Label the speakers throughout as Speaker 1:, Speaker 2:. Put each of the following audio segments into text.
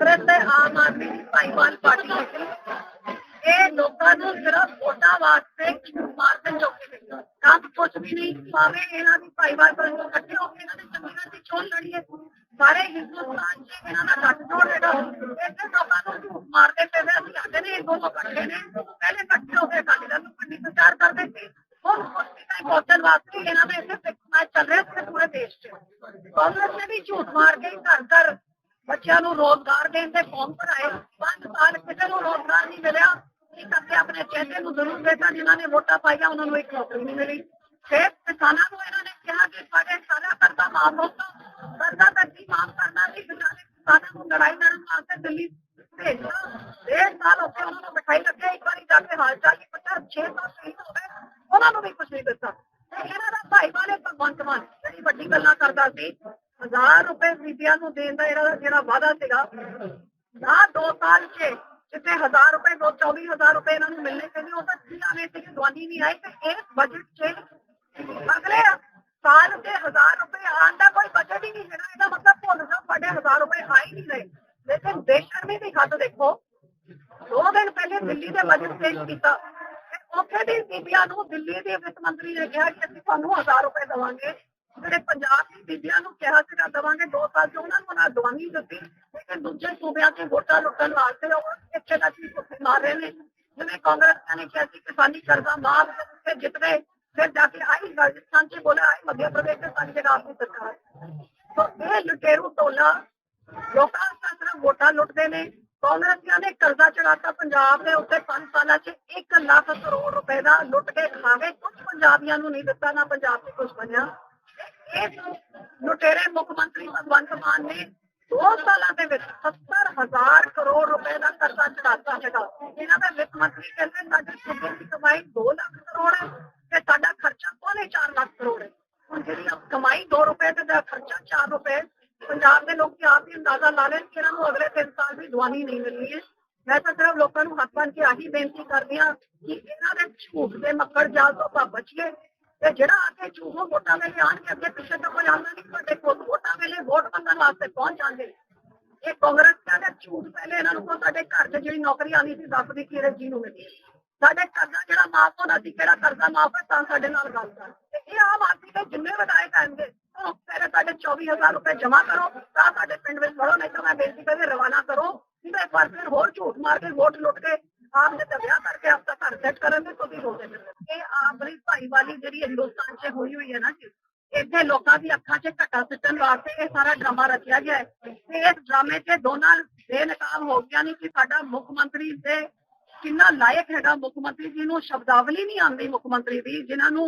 Speaker 1: ਕਾਂਗਰਸ ਤੇ ਆਮ ਆਦਮੀ ਦੀ ਭਾਈਵਾਲ ਪਾਰਟੀ ਇਹ ਲੋਕਾਂ ਨੂੰ ਸਿਰਫ ਵੋਟਾਂ ਵਾਸਤੇ ਮਾਰਨ ਜੋਗੇ ਕੰਮ ਕੁਝ ਵੀ ਨਹੀਂ, ਭਾਵੇਂ ਇਹਨਾਂ ਦੀ ਭਾਈਵਾਲ ਕਰਨ ਇਕੱਠੇ ਹੋ ਕੇ ਇਹਨਾਂ ਦੇ ਚੰਡੀਗੜ੍ਹ ਦੀ ਚੋਣ ਲੜੀਏ, ਸਾਰੇ ਹਿੰਦੁਸਤਾਨ 'ਚ ਇਹਨਾਂ ਦਾ ਗੱਠ ਜੋੜ ਇੱਥੇ ਲੋਕਾਂ ਨੂੰ ਝੂਠ ਮਾਰਦੇ ਪਏ ਨੇ ਅਸੀਂ ਆਖਦੇ ਨੇ ਇਹ ਦੋਨੋਂ ਇਕੱਠੇ ਨੇ। ਪਹਿਲੇ ਇਕੱਠੇ ਹੋ ਕੇ ਅਕਾਲੀ ਦਲ ਨੂੰ ਪੰਡੀ ਪ੍ਰਚਾਰ ਕਰਦੇ ਸੀ। ਹੁਣ ਕੁਰਸੀ ਪਹੁੰਚਣ ਵਾਸਤੇ ਇਹਨਾਂ ਦੇ ਇੱਥੇ ਸਿੱਖ ਮੈਚ ਚੱਲ ਰਿਹਾ ਸੀ ਪੂਰੇ ਦੇਸ਼ 'ਚ। ਕਾਂਗਰਸ ਨੇ ਵੀ ਝੂਠ ਮਾਰ ਕੇ ਘਰ ਘਰ ਬੱਚਿਆਂ ਨੂੰ ਰੋਜ਼ਗਾਰ ਦੇਣ ਦੇ ਫਾਰਮ ਭਰਾਏ ਪੰਜ ਸਾਲ ਕਿਸੇ ਨੂੰ ਰੋਜ਼ਗਾਰ ਨਹੀਂ ਮਿਲਿਆ। ਇਹ ਕਰਕੇ ਆਪਣੇ ਚਿਹਰੇ ਨੂੰ ਜ਼ਰੂਰ ਦੇਖਾ ਜਿਨ੍ਹਾਂ ਨੇ ਵੋਟਾਂ ਪਾਈਆਂ, ਉਹਨਾਂ ਨੂੰ ਇੱਕ ਨੌਕਰੀ ਨਹੀਂ ਮਿਲੀ। ਫਿਰ ਕਿਸਾਨਾਂ ਨੂੰ ਇਹਨਾਂ ਨੇ ਕਿਹਾ ਕਿ ਸਾਡੇ ਸਾਰਾ ਕਰਜ਼ਾ ਮਾਫ ਹੋ ਕਰਜ਼ਾ ਤਾਂ ਕੀ ਮਾਫ ਕਰਨਾ ਸੀ ਵਿਚਾਰੇ ਕਿਸਾਨਾਂ ਨੂੰ ਲੜਾਈ ਲੜਨ ਵਾਸਤੇ ਦਿੱਲੀ ਭੇਜਣਾ ਡੇਢ ਸਾਲ ਉੱਥੇ ਉਹਨਾਂ ਨੂੰ ਬਿਠਾਈ ਰੱਖਿਆ ਇੱਕ ਵਾਰੀ ਜਾ ਕੇ ਹਾਲ ਚਾਲ ਕੀ ਪੁੱਛਿਆ 6 ਸਾਲ ਸ਼ਹੀਦ ਹੋ ਗਏ, ਉਹਨਾਂ ਨੂੰ ਵੀ ਕੁਝ ਨਹੀਂ ਦਿੱਤਾ। ਤੇ ਇਹਨਾਂ ਦਾ ਭਾਈ ਵਾਲੇ ਭਗਵੰਤ ਮਾਨ, ਜਿਹੜੀ ਵੱਡੀ ਗੱਲਾਂ ਕਰਦਾ ਸੀ ਹਜ਼ਾਰ ਰੁਪਏ ਬੀਬੀਆਂ ਨੂੰ ਦੇਣ ਦਾ ਜਿਹੜਾ ਜਿਹੜਾ ਵਾਅਦਾ ਸੀਗਾ, ਨਾ 2 ਸਾਲ 'ਚ ਜਿੱਥੇ 1000 ਰੁਪਏ, ਦੋ 24000 ਰੁਪਏ ਇਹਨਾਂ ਨੂੰ ਮਿਲਣੇ ਚਾਹੀਦੇ ਉਹ ਤਾਂ ਕੀ ਆਵੇਂ ਤੇ ਦਵਾਨੀ ਨਹੀਂ ਆਈ ਤੇ ਇਸ ਬਜਟ 'ਚ ਅਗਲੇ ਸਾਲ ਦੇ 1000 ਰੁਪਏ ਆਉਣ ਦਾ ਕੋਈ ਬਜਟ ਹੀ ਨਹੀਂ ਹੈਗਾ, ਇਹਦਾ ਮਤਲਬ ਭੁੱਲ ਜਾਓ ਸਾਡੇ 1000 ਰੁਪਏ ਆ ਹੀ ਨਹੀਂ ਰਹੇ। ਲੇਕਿਨ ਬੇਸ਼ਰਮੀ ਦੀ ਹੱਦ ਦੇਖੋ, ਦੋ ਦਿਨ ਪਹਿਲੇ ਦਿੱਲੀ ਦੇ ਬਜਟ ਪੇਸ਼ ਕੀਤਾ। ਤੇ ਉੱਥੇ ਦੀ ਬੀਬੀਆਂ ਨੂੰ ਦਿੱਲੀ ਦੇ ਵਿੱਤ ਮੰਤਰੀ ਨੇ ਕਿਹਾ ਕਿ ਅਸੀਂ ਤੁਹਾਨੂੰ 1000 ਰੁਪਏ ਦੇਵਾਂਗੇ, ਜਿਹੜੇ ਪੰਜਾਬ ਬੀਬੀਆਂ ਨੂੰ ਕਿਹਾ ਸੀਗਾ ਦਵਾਂਗੇ, ਦੋ ਸਾਲ ਚ ਉਹਨਾਂ ਨੂੰ ਨਾ ਦਵਾਨੀ ਦਿੱਤੀ ਲੇਕਿਨ ਦੂਜੇ ਸੂਬਿਆਂ 'ਚ ਵੋਟਾਂ ਲੁੱਟਣ ਵਾਸਤੇ ਉਹ ਇੱਥੇ ਦਾ ਚੀਜ਼ ਉੱਥੇ ਮਾਰ ਰਹੇ ਨੇ? ਜਿਵੇਂ ਕਾਂਗਰਸ ਨੇ ਕਿਹਾ ਸੀ, ਕਿਸਾਨੀ ਕਰਜ਼ਾ ਮਾਫ ਤੇ ਜਿੱਤ ਗਏ ਫਿਰ ਜਾ ਕੇ ਆਈ ਰਾਜਸਥਾਨ 'ਚ ਬੋਲੇ ਆਈ ਮੱਧ ਪ੍ਰਦੇਸ਼ ਤੇ ਸਾਡੀ ਜਗ੍ਹਾ ਆਪਣੀ ਸਰਕਾਰ। तो ਇਹ ਲੁਟੇਰੂ ਟੋਲਾ ਲੋਕਾਂ ਦਾ ਸਿਰਫ ਵੋਟਾਂ ਲੁੱਟਦੇ ਨੇ। ਕਾਂਗਰਸੀਆਂ ਨੇ ਕਰਜ਼ਾ ਚੜਾਤਾ ਪੰਜਾਬ ਦੇ ਉੱਤੇ 5 ਸਾਲਾਂ 'ਚ 1 ਲੱਖ ਕਰੋੜ ਰੁਪਏ ਦਾ ਲੁੱਟ ਕੇ ਖਾ ਗਏ ਕੁਝ ਪੰਜਾਬੀਆਂ ਨੂੰ ਨਹੀਂ ਦਿੱਤਾ, ਨਾ ਪੰਜਾਬ 'ਚ ਕੁਝ ਬਣਿਆ। ਇਹ ਲੁਟੇਰੇ ਮੁੱਖ ਮੰਤਰੀ ਭਗਵੰਤ ਮਾਨ ਨੇ ਦੋ ਸਾਲਾਂ ਦੇ ਵਿੱਚ 70000 ਕਰੋੜ ਰੁਪਏ ਦਾ ਕਰਜ਼ਾ ਚੜਾਤਾ ਹੈਗਾ। ਇਹਨਾਂ ਦਾ ਵਿੱਤ ਮੰਤਰੀ ਕਹਿੰਦੇ ਸਾਡੇ ਸੂਬੇ ਦੀ ਕਮਾਈ 2 ਲੱਖ ਕਰੋੜ ਹੈ ਤੇ ਸਾਡਾ ਖਰਚਾ ਪੌਣੇ 4 ਲੱਖ ਕਰੋੜ ਹੈ। ਹੁਣ ਜਿਹੜੀ ਕਮਾਈ 2 ਰੁਪਏ ਤੇ ਦਾ ਖਰਚਾ 4 ਰੁਪਏ, ਪੰਜਾਬ ਦੇ ਲੋਕ ਆਪ ਹੀ ਅੰਦਾਜ਼ਾ ਲਾ ਲੈਣ ਕਿ ਇਹਨਾਂ ਨੂੰ ਅਗਲੇ 3 ਸਾਲ ਵੀ ਦਵਾਨੀ ਨਹੀਂ ਮਿਲਣੀ ਹੈ। ਮੈਂ ਤਾਂ ਸਿਰਫ ਲੋਕਾਂ ਨੂੰ ਹੱਥ ਬੰਨ ਕੇ ਆਹੀ ਬੇਨਤੀ ਕਰਦੀ ਹਾਂ ਕਿ ਇਹਨਾਂ ਦੇ ਝੂਠ ਦੇ ਮੱਕੜ ਜਾਲ ਤੋਂ ਆਪਾਂ ਬਚੀਏ। ਤੇ ਜਿਹੜਾ ਆ ਕੇ ਝੂਠੋਂ ਵੋਟਾਂ ਵੇਲੇ ਆਣ ਕੇ ਅੱਗੇ ਪਿੱਛੇ ਤਾਂ ਕੋਈ ਆਉਂਦਾ ਨਹੀਂ ਤੁਹਾਡੇ ਕੋਲ ਵੋਟਾਂ ਵੇਲੇ ਵੋਟ ਮੰਗਣ ਵਾਸਤੇ ਪਹੁੰਚ ਜਾਂਦੇ? ਇਹ ਕਾਂਗਰਸ ਦਾ ਝੂਠ ਪਹਿਲੇ ਇਹਨਾਂ ਨੂੰ ਸਾਡੇ ਘਰ 'ਚ ਜਿਹੜੀ ਨੌਕਰੀ ਆਉਂਦੀ ਸੀ ਦੱਸਦੀ ਕਿ ਇਹ ਜੀ ਨੂੰ ਮਿਲੀ। ਸਾਡੇ ਕਰਜ਼ਾ ਜਿਹੜਾ ਮਾਫ ਹੋਣਾ ਸੀ, ਕਿਹੜਾ ਕਰਜ਼ਾ ਮਾਫ ਹੈ, ਤਾਂ ਸਾਡੇ ਨਾਲ ਗੱਲ ਕਰ। ਇਹ ਆਮ ਆਦਮੀ ਦੇ ਜਿੰਨੇ ਵਿਧਾਇਕ ਆਣਗੇ, ਉਹ ਪਹਿਲੇ ਸਾਡੇ 24000 ਰੁਪਏ ਜਮ੍ਹਾਂ ਕਰੋ, ਤਾਂ ਸਾਡੇ ਪਿੰਡ ਵਿੱਚ ਵੜੋ ਨਹੀਂ ਤਾਂ ਮੈਂ ਬੇਨਤੀ ਕਰਕੇ ਰਵਾਨਾ ਕਰੋ। ਨਹੀਂ ਤਾਂ ਇੱਕ ਵਾਰ ਫਿਰ ਹੋਰ ਝੂਠ ਮਾਰ ਕੇ ਵੋਟ ਲੁੱਟ ਕੇ ਆਪ ਨੇ ਤਾਂ ਵਿਆਹ ਕਰਕੇ ਆਪਦਾ ਘਰ ਸੈੱਟ ਕਰਨ ਦੇ ਵਾਲੀ ਜਿਹੜੀ ਹਿੰਦੁਸਤਾਨ 'ਚ ਹੋਈ ਹੋਈ ਹੈ ਨਾ ਜੀ, ਇੱਥੇ ਲੋਕਾਂ ਦੀ ਅੱਖਾਂ 'ਚ ਘਟਾ ਸਿੱਟਣ ਵਾਸਤੇ ਇਹ ਸਾਰਾ ਡਰਾਮਾ ਰਚਿਆ ਗਿਆ ਹੈ। ਤੇ ਇਸ ਡਰਾਮੇ 'ਚ ਦੋਨਾਂ ਬੇਨਕਾਬ ਹੋ ਗਿਆ ਨਹੀਂ ਕਿ ਸਾਡਾ ਮੁੱਖ ਮੰਤਰੀ ਤੇ ਕਿੰਨਾ ਲਾਇਕ ਹੈਗਾ ਮੁੱਖ ਮੰਤਰੀ ਜੀ ਨੂੰ ਸ਼ਬਦਾਵਲੀ ਨਹੀਂ ਆਉਂਦੀ ਮੁੱਖ ਮੰਤਰੀ ਦੀ ਜਿਨ੍ਹਾਂ ਨੂੰ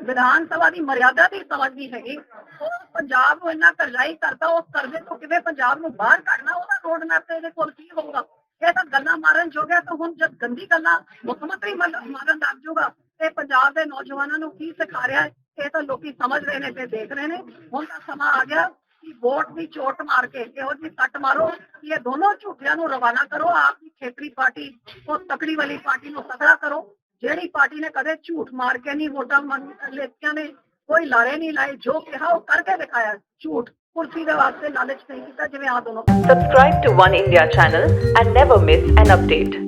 Speaker 1: ਵਿਧਾਨ ਸਭਾ ਦੀ ਮਰਿਆਦਾ ਦੀ ਸਮਝ ਨਹੀਂ ਹੈਗੀ। ਉਹ ਪੰਜਾਬ ਨੂੰ ਇੰਨਾ ਕਰਜ਼ਾਈ ਕਰਦਾ ਉਸ ਕਰਜ਼ੇ ਤੋਂ ਕਿਵੇਂ ਪੰਜਾਬ ਨੂੰ ਬਾਹਰ ਕੱਢਣਾ, ਉਹਦਾ ਰੋਡ ਮੈਪ ਤੇ ਇਹਦੇ ਕੋਲ ਕੀ ਹੋਊਗਾ? ਇਹ ਤਾਂ ਗੱਲਾਂ ਮਾਰਨ ਜੋਗਿਆ ਤਾਂ ਹੁਣ ਜਦ ਗੰਦੀ ਗੱਲਾਂ ਮੁੱਖ ਮੰਤਰੀ ਮਾਰਨ ਲੱਗ ਜਾਊਗਾ ਤੇ ਪੰਜਾਬ ਦੇ ਨੌਜਵਾਨਾਂ ਨੂੰ ਕੀ ਸਿਖਾ ਰਿਹਾ ਇਹ ਤਾਂ ਲੋਕੀ ਸਮਝ ਰਹੇ ਨੇ ਤੇ ਦੇਖ ਰਹੇ ਨੇ। ਹੁਣ ਤਾਂ ਸਮਾਂ ਆ ਗਿਆ ਕਿ ਵੋਟ ਦੀ ਚੋਟ ਮਾਰ ਕੇ ਇਹੋ ਜਿਹੀ ਕੱਟ ਮਾਰੋ ਇਹ ਦੋਨੋਂ ਝੂਠਿਆਂ ਨੂੰ ਰਵਾਨਾ ਕਰੋ, ਆਪ ਦੀ ਖੇਤਰੀ ਪਾਰਟੀ, ਉਹ ਤਕੜੀ ਵਾਲੀ ਪਾਰਟੀ ਨੂੰ ਤਕੜਾ ਕਰੋ। ਜਿਹੜੀ ਪਾਰਟੀ ਨੇ ਕਦੇ ਝੂਠ ਮਾਰ ਕੇ ਨਹੀਂ ਵੋਟਾਂ ਮੰਗ ਲੈਤੀਆਂ ਨੇ, ਕੋਈ ਲਾਰੇ ਨਹੀਂ ਲਾਏ, ਜੋ ਕਿਹਾ ਉਹ ਕਰਕੇ ਦਿਖਾਇਆ ਝੂਠ ਕੁਰਸੀ ਦੇ ਵਾਸਤੇ ਲਾਲਚ ਨਹੀਂ ਕੀਤਾ, ਜਿਵੇਂ ਆ ਦੋਨੋਂ।
Speaker 2: Subscribe to One India channel and never miss an update.